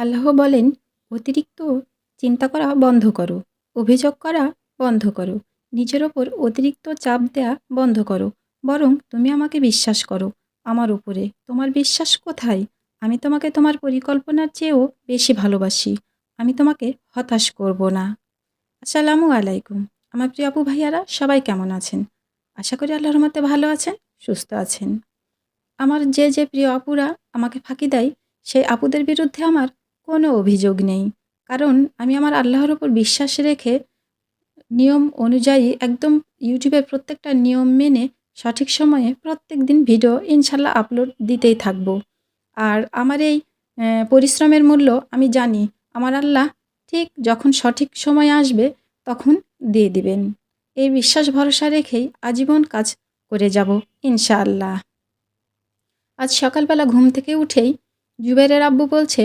আল্লাহ বলেন, অতিরিক্ত চিন্তা করা বন্ধ করো, অভিযোগ করা বন্ধ করো, নিজের ওপর অতিরিক্ত চাপ দেয়া বন্ধ করো, বরং তুমি আমাকে বিশ্বাস করো, আমার উপরে। তোমার বিশ্বাস কোথায়? আমি তোমাকে তোমার পরিকল্পনার চেয়েও বেশি ভালোবাসি, আমি তোমাকে হতাশ করব না। আসসালামু আলাইকুম। আমার প্রিয় আপু ভাইয়ারা, সবাই কেমন আছেন? আশা করি আল্লাহর মতে ভালো আছেন, সুস্থ আছেন। আমার যে যে প্রিয় আপুরা আমাকে ফাঁকি দেয়, সেই আপুদের বিরুদ্ধে আমার কোনো অভিযোগ নেই। কারণ আমি আমার আল্লাহর ওপর বিশ্বাস রেখে নিয়ম অনুযায়ী একদম ইউটিউবের প্রত্যেকটা নিয়ম মেনে সঠিক সময়ে প্রত্যেক দিন ভিডিও ইনশাল্লাহ আপলোড দিতেই থাকব। আর আমার এই পরিশ্রমের মূল্য আমি জানি। আমার আল্লাহ ঠিক যখন সঠিক সময় আসবে তখন দিয়ে দিবেন। এই বিশ্বাস ভরসা রেখেই আজীবন কাজ করে যাব ইনশাআল্লাহ। আজ সকালবেলা ঘুম থেকে উঠেই জুবেরের আব্বু বলছে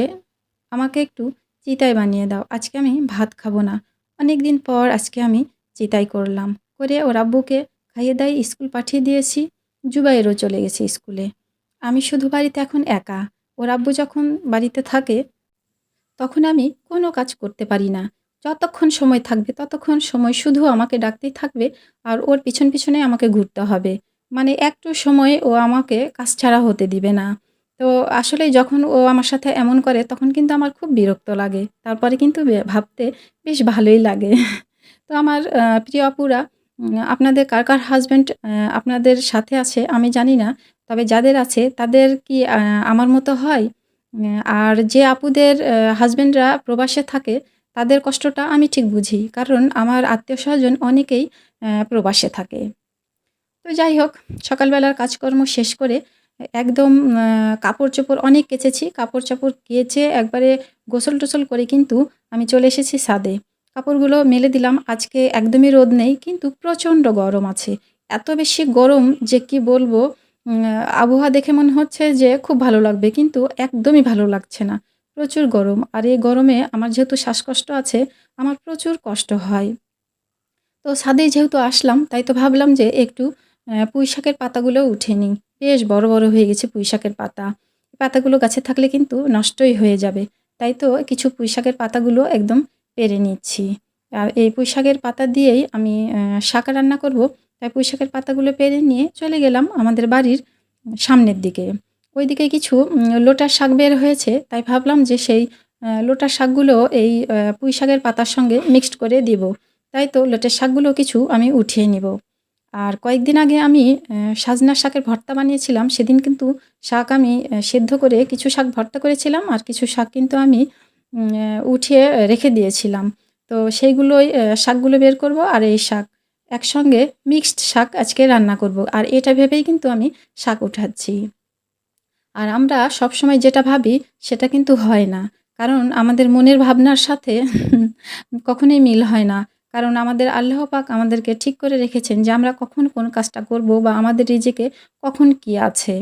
আমাকে একটু চিতাই বানিয়ে দাও, আজকে আমি ভাত খাব না। অনেক দিন পর আজকে আমি চিতাই করলাম। করে ওর আব্বুকে খাইয়ে দাই স্কুল পাঠিয়ে দিয়েছি। জুবাইরও চলে গেছে স্কুলে। আমি শুধু বাড়িতে এখন একা। ওর আব্বু যখন বাড়িতে থাকে, তখন আমি কোনো কাজ করতে পারি না। যতক্ষণ সময় থাকবে, ততক্ষণ সময় শুধু আমাকে ডাকতেই থাকবে আর ওর পিছন পিছনে আমাকে ঘুরতে হবে। মানে একটু সময় ও আমাকে কাজ ছাড়া হতে দিবে না। তো আসলে যখন ও আমার সাথে এমন করে, তখন কিন্তু আমার খুব বিরক্ত লাগে। তারপরে কিন্তু ভাবতে বেশ ভালোই লাগে। তো আমার প্রিয় আপুরা আপনাদের কার কার হাজব্যান্ড আপনাদের সাথে আছে আমি জানি না, তবে যাদের আছে তাদের কি আমার মতো হয়? আর যে আপুদের হাজব্যান্ডরা প্রবাসে থাকে, তাদের কষ্টটা আমি ঠিক বুঝি, কারণ আমার আত্মীয় স্বজন অনেকেই প্রবাসে থাকে। তো যাই হোক, সকালবেলার কাজকর্ম শেষ করে একদম কাপড় চোপড় অনেক কেচেছি। কাপড় চাপড় কেচে একবারে গোসল টোসল করে কিন্তু আমি চলে এসেছি সাদে কাপড়গুলো মেলে দিলাম। আজকে একদমই রোদ নেই, কিন্তু প্রচণ্ড গরম আছে। এত বেশি গরম যে কি বলব আবহাওয়া দেখে মনে হচ্ছে যে খুব ভালো লাগবে, কিন্তু একদমই ভালো লাগছে না। প্রচুর গরম। আর এই গরমে আমার যেহেতু শ্বাসকষ্ট আছে, আমার প্রচুর কষ্ট হয়। তো ছাদে যেহেতু আসলাম, তাই তো ভাবলাম যে একটু পুঁই শাকের পাতাগুলো উঠে নিই। বেশ বড় বড় হয়ে গেছে পুঁই শাকের পাতা পাতাগুলো গাছে থাকলে কিন্তু নষ্টই হয়ে যাবে। তাই তো কিছু পুঁই শাকের পাতাগুলো একদম পেরে নিচ্ছি। আর এই পুঁইশাকের পাতা দিয়েই আমি শাক রান্না করব। তাই পুঁই শাকের পাতাগুলো পেরে নিয়ে চলে গেলাম আমাদের বাড়ির সামনের দিকে। ওইদিকে কিছু লোটার শাক বের হয়েছে। তাই ভাবলাম যে সেই লোটার শাকগুলো এই পুঁই শাকের পাতার সঙ্গে মিক্সড করে দিব। তাই তো লোটের শাকগুলো কিছু আমি উঠিয়ে নিব। আর কয়েকদিন আগে আমি সাজনা শাকের ভর্তা বানিয়েছিলাম। সেদিন কিন্তু শাক আমি সেদ্ধ করে কিছু শাক ভর্তা করেছিলাম আর কিছু শাক কিন্তু আমি উঠিয়ে রেখে দিয়েছিলাম। তো সেইগুলোই শাকগুলো বের করব আর এই শাক, একসঙ্গে মিক্সড শাক আজকে রান্না করব। আর এটা ভেবেই কিন্তু আমি শাক উঠাচ্ছি। আর আমরা সব সময় যেটা ভাবি, সেটা কিন্তু হয় না। কারণ আমাদের মনের ভাবনার সাথে, কখনোই মিল হয় না। কারণ আমাদের আল্লাহ পাক আমাদেরকে ঠিক করে রেখেছেন যে আমরা কখন কোন কাজটা করব বা আমাদের রিজিকে কখন কি আছে।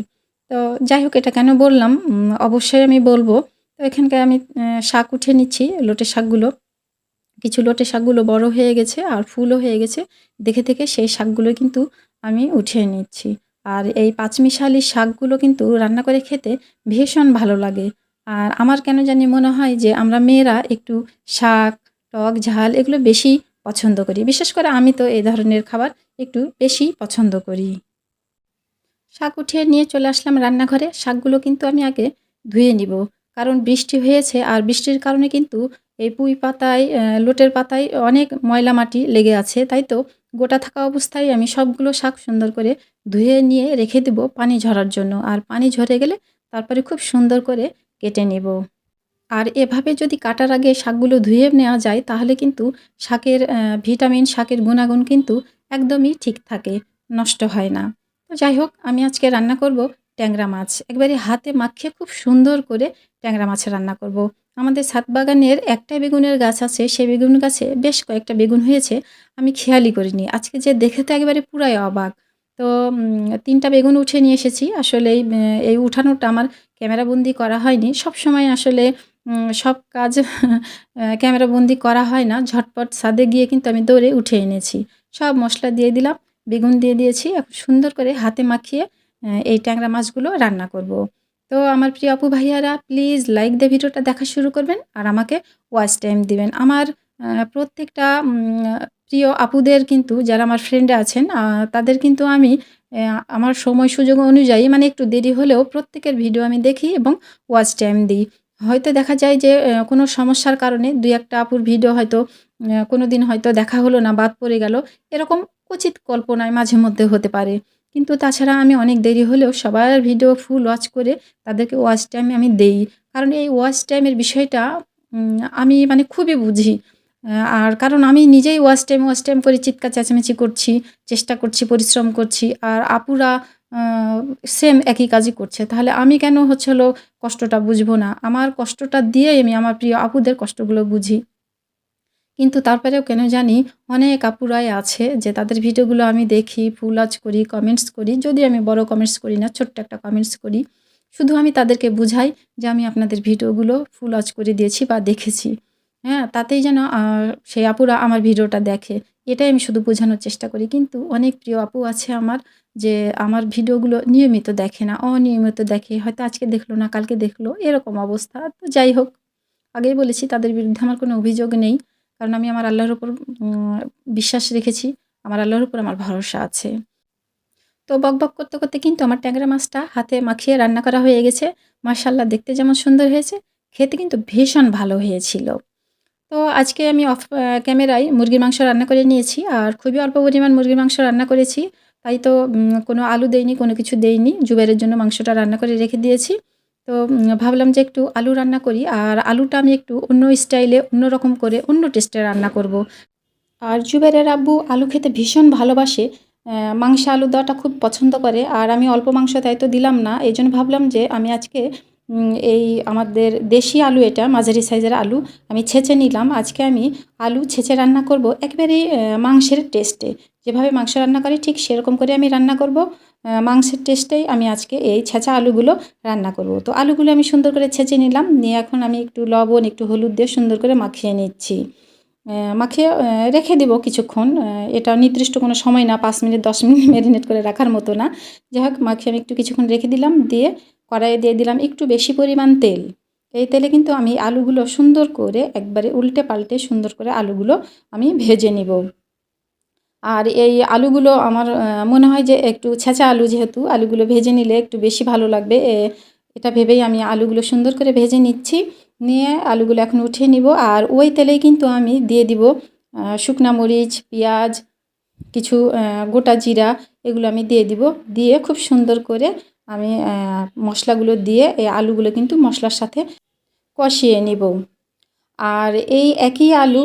তো যাই হোক, এটা কেন বললাম? অবশ্যই আমি বলব। তো এখানকার আমি শাক উঠে নিচ্ছি, লোটে শাকগুলো। কিছু লোটে শাকগুলো বড় হয়ে গেছে আর ফুলও হয়ে গেছে। দেখে থেকে সেই শাকগুলো কিন্তু আমি উঠিয়ে নিচ্ছি। আর এই পাঁচমিশালি শাকগুলো কিন্তু রান্না করে খেতে ভীষণ ভালো লাগে। আর আমার কেন জানি মনে হয় যে আমরা মেয়েরা একটু শাক, টক, ঝাল এগুলো বেশি পছন্দ করি। বিশেষ করে আমি তো এই ধরনের খাবার একটু বেশি পছন্দ করি। শাক উঠিয়ে নিয়ে চলে আসলাম রান্নাঘরে। শাকগুলো কিন্তু আমি আগে ধুয়ে নিব। কারণ বৃষ্টি হয়েছে আর বৃষ্টির কারণে কিন্তু এই পুঁই পাতায় লোটের পাতায় অনেক ময়লা মাটি লেগে আছে। তাই তো গোটা থাকা অবস্থায় আমি সবগুলো শাক সুন্দর করে ধুয়ে নিয়ে রেখে দেব পানি ঝরার জন্য। আর পানি ঝরে গেলে তারপরে খুব সুন্দর করে কেটে নেব। আর এভাবে যদি কাটার আগে শাকগুলো ধুয়ে নেওয়া যায় তাহলে কিন্তু শাকের ভিটামিন শাকের গুণাগুণ কিন্তু একদমই ঠিক থাকে নষ্ট হয় না। তো যাই হোক আমি আজকে রান্না করব ট্যাংরা মাছ। একবারে হাতে মাখিয়ে খুব সুন্দর করে ট্যাংরা মাছ রান্না করব। আমাদের ছাদ বাগানের একটা বেগুনের গাছ আছে সেই বেগুন গাছে বেশ কয়েকটা বেগুন হয়েছে আমি খেয়ালই করিনি। আজকে যে দেখে তো একবারে পুরাই অবাক। তো তিনটা বেগুন উঠে নিয়ে এসেছি। আসলে এই, উঠানোটা আমার ক্যামেরাবন্দি করা হয়নি। সব সময় আসলে সব কাজ ক্যামেরাবন্দি করা হয় না। ঝটপট ছাদে গিয়ে কিন্তু আমি দৌড়ে উঠে এনেছি। সব মশলা দিয়ে দিলাম, বেগুন দিয়ে দিয়েছি। এখন সুন্দর করে হাতে মাখিয়ে এই ট্যাংরা মাছগুলো রান্না করব। তো আমার প্রিয় আপু ভাইয়ারা প্লিজ লাইক দিয়ে ভিডিওটা দেখা শুরু করবেন আর আমাকে ওয়াচ টাইম দিবেন। আমার প্রত্যেকটা প্রিয় আপুদের কিন্তু, যারা আমার ফ্রেন্ড আছেন তাদের কিন্তু আমি আমার সময় সুযোগ অনুযায়ী মানে একটু দেরি হলেও প্রত্যেকের ভিডিও আমি দেখি এবং ওয়াচ টাইম দিই। হয়তো দেখা যায় যে কোনো সমস্যার কারণে দুই একটা আপুর ভিডিও হয়তো কোনো দিন হয়তো দেখা হলো না, বাদ পড়ে গেল। এরকম উচিত কল্পনায় মাঝে মধ্যে হতে পারে। কিন্তু তাছাড়া আমি অনেক দেরি হলেও সবার ভিডিও ফুল ওয়াচ করে তাদেরকে ওয়াচ টাইম আমি দেই। কারণ এই ওয়াচ টাইমের বিষয়টা আমি মানে খুবই বুঝি। আর কারণ আমি নিজেই ওয়াচ টাইম ওয়াচ টাইম করে চিৎকার, চেঁচামেচি করছি, চেষ্টা করছি, পরিশ্রম করছি। আর আপুরা সেম একই কাজই করছে। তাহলে আমি কেন হচ্ছে কষ্টটা বুঝব না? আমার কষ্টটা দিয়েই আমি আমার প্রিয় আপুদের কষ্টগুলো বুঝি। কিন্তু তারপরেও কেন জানি অনেক আপুরাই আছে যে তাদের ভিডিওগুলো আমি দেখি, ফুল ওয়াচ করি কমেন্টস করি। যদি আমি বড় কমেন্টস করি না, ছোট্ট একটা কমেন্টস করি, শুধু আমি তাদেরকে বুঝাই যে আমি আপনাদের ভিডিওগুলো ফুল ওয়াচ করে দিয়েছি বা দেখেছি। হ্যাঁ তাতেই যেন সেই আপুরা আমার ভিডিওটা দেখে। এটাই আমি শুধু বোঝানোর চেষ্টা করি। কিন্তু অনেক প্রিয় আপু আছে আমার যে আমার ভিডিওগুলো নিয়মিত দেখে না, অনিয়মিত দেখে, হয়তো আজকে দেখল না, কালকে দেখল, এরকম অবস্থা। তো যাই হোক, আগেই বলেছি তাদের বিরুদ্ধে আমার কোনো অভিযোগ নেই। কারণ আমি আমার আল্লাহর উপর বিশ্বাস রেখেছি। আমার আল্লাহর উপর আমার ভরসা আছে। তো বক বক করতে করতে কিন্তু আমার ট্যাংরা মাছটা হাতে মাখিয়ে রান্না করা হয়ে গেছে। মার্শাল্লাহ দেখতে যেমন সুন্দর হয়েছে, খেতে কিন্তু ভীষণ ভালো হয়েছিল। তো আজকে আমি অফ ক্যামেরায় মুরগির মাংস রান্না করে নিয়েছি আর খুবই অল্প পরিমাণ মুরগির মাংস রান্না করেছি। তাই তো কোনো আলু দেইনি, কোনো কিছু দেইনি জুবেরের জন্য মাংসটা রান্না করে রেখে দিয়েছি। তো ভাবলাম যে একটু আলু রান্না করি আর আলুটা আমি একটু অন্য স্টাইলে, অন্য রকম করে অন্য টেস্টে রান্না করব। আর জুবেরের আব্বু আলু খেতে ভীষণ ভালোবাসে মাংস আলু দেওয়াটা খুব পছন্দ করে আর আমি অল্প মাংস তাই তো দিলাম না। এই ভাবলাম যে আমি আজকে এই আমাদের দেশি আলু এটা মাঝারি সাইজের আলু আমি ছেঁচে নিলাম। আজকে আমি আলু ছেঁচে রান্না করব একেবারেই আহ, মাংসের টেস্টে। যেভাবে মাংস রান্না করি ঠিক সেরকম করে আমি রান্না করব। মাংসের টেস্টেই আমি আজকে এই ছেঁচা আলুগুলো রান্না করব। তো আলুগুলো আমি সুন্দর করে ছেঁচে নিলাম। নিয়ে এখন আমি একটু লবণ একটু হলুদ দিয়ে সুন্দর করে মাখিয়ে নিচ্ছি। মাখিয়ে রেখে দিব কিছুক্ষণ। এটা নির্দিষ্ট কোনো সময় না পাঁচ মিনিট দশ মিনিট ম্যারিনেট করে রাখার মতো না। যাই হোক মাখিয়ে আমি একটু কিছুক্ষণ রেখে দিলাম। দিয়ে কড়াইয়ে দিয়ে দিলাম একটু বেশি পরিমাণ তেল। এই তেলে কিন্তু আমি আলুগুলো সুন্দর করে একবারে উল্টে পাল্টে সুন্দর করে আলুগুলো আমি ভেজে নিব। আর এই আলুগুলো আমার মনে হয় যে একটু ছেঁচা আলু যেহেতু, আলুগুলো ভেজে নিলে একটু বেশি ভালো লাগবে। এটা ভেবেই আমি আলুগুলো সুন্দর করে ভেজে নিচ্ছি। নিয়ে আলুগুলো এখন উঠিয়ে নিব আর ওই তেলেই কিন্তু আমি দিয়ে দিব শুকনা মরিচ, পেঁয়াজ, কিছু গোটা জিরা, এগুলো আমি দিয়ে দিব। দিয়ে খুব সুন্দর করে আমি মশলাগুলো দিয়ে এই আলুগুলো কিন্তু মশলার সাথে কষিয়ে নিব। আর এই একই আলু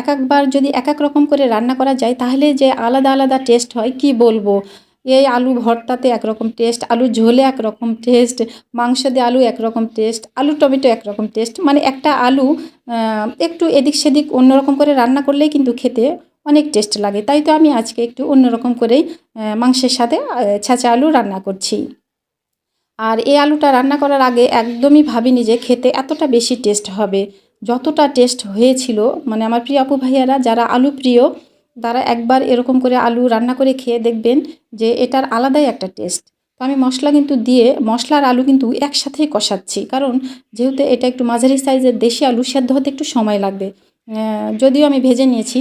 এক একবার যদি এক এক রকম করে রান্না করা যায়, তাহলে যে আলাদা আলাদা টেস্ট হয়, কি বলব? এই আলু ভর্তাতে একরকম টেস্ট, আলু ঝোলে একরকম টেস্ট মাংস দিয়ে আলু একরকম টেস্ট, আলু টমেটো একরকম টেস্ট। মানে একটা আলু একটু এদিক সেদিক অন্যরকম করে রান্না করলেই কিন্তু খেতে অনেক টেস্ট লাগে। তাই তো আমি আজকে একটু অন্যরকম করেই মাংসের সাথে ছেঁচা আলু রান্না করছি। আর এই আলুটা রান্না করার আগে একদমই ভাবিনি যে খেতে এতটা বেশি টেস্ট হবে। যতটা টেস্ট হয়েছিল মানে আমার প্রিয় আপু ভাইয়ারা যারা আলু প্রিয়, তারা একবার এরকম করে আলু রান্না করে খেয়ে দেখবেন যে এটার আলাদাই একটা টেস্ট। তো আমি মশলা কিন্তু দিয়ে মশলার আলু কিন্তু একসাথেই কষাচ্ছি। কারণ যেহেতু এটা একটু মাঝারি সাইজের দেশি আলু, সেদ্ধ হতে একটু সময় লাগবে। যদিও আমি ভেজে নিয়েছি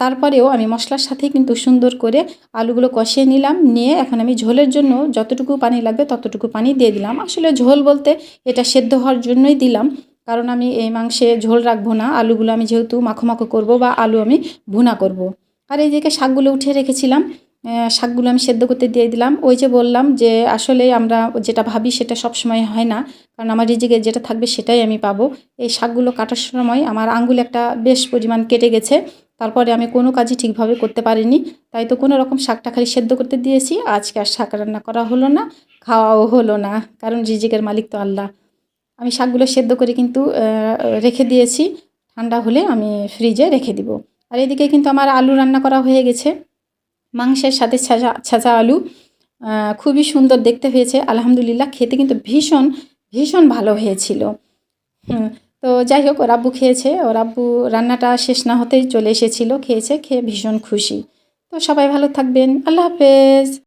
তারপরেও আমি মশলার সাথেই কিন্তু সুন্দর করে আলুগুলো কষিয়ে নিলাম। নিয়ে এখন আমি ঝোলের জন্য যতটুকু পানি লাগবে ততটুকু পানি দিয়ে দিলাম। আসলে ঝোল বলতে এটা সেদ্ধ হওয়ার জন্যই দিলাম। কারণ আমি এই মাংসে ঝোল রাখব না। আলুগুলো আমি যেহেতু মাখো মাখো করব বা আলু আমি ভুনা করব। আর এই দিকে শাকগুলো উঠে রেখেছিলাম শাকগুলো আমি সেদ্ধ করতে দিয়ে দিলাম। ওই যে বললাম যে আসলে আমরা যেটা ভাবি সেটা সব সময় হয় না। কারণ আমার রিজিকে যেটা থাকবে সেটাই আমি পাবো। এই শাকগুলো কাটার সময় আমার আঙ্গুল একটা বেশ পরিমাণ কেটে গেছে। তারপরে আমি কোনো কাজই ঠিকভাবে করতে পারিনি। তাই তো কোনো রকম শাকটা খালি সেদ্ধ করতে দিয়েছি। আজকে আর শাক রান্না করা হলো না, খাওয়াও হলো না, কারণ রিজিকের মালিক তো আল্লাহ। আমি শাকগুলো সেদ্ধ করে কিন্তু রেখে দিয়েছি। ঠান্ডা হলে আমি ফ্রিজে রেখে দিব। আর এদিকে কিন্তু আমার আলু রান্না করা হয়ে গেছে। মাংসের সাথে ছাঁচা ছাঁচা আলু খুবই সুন্দর দেখতে হয়েছে। আলহামদুলিল্লাহ, খেতে কিন্তু ভীষণ ভীষণ ভালো হয়েছিল। তো যাই হোক, ওর আব্বু খেয়েছে। ওর আব্বু রান্নাটা শেষ না হতেই চলে এসেছিল, খেয়েছে, খেয়ে ভীষণ খুশি। তো সবাই ভালো থাকবেন। আল্লাহ হাফেজ।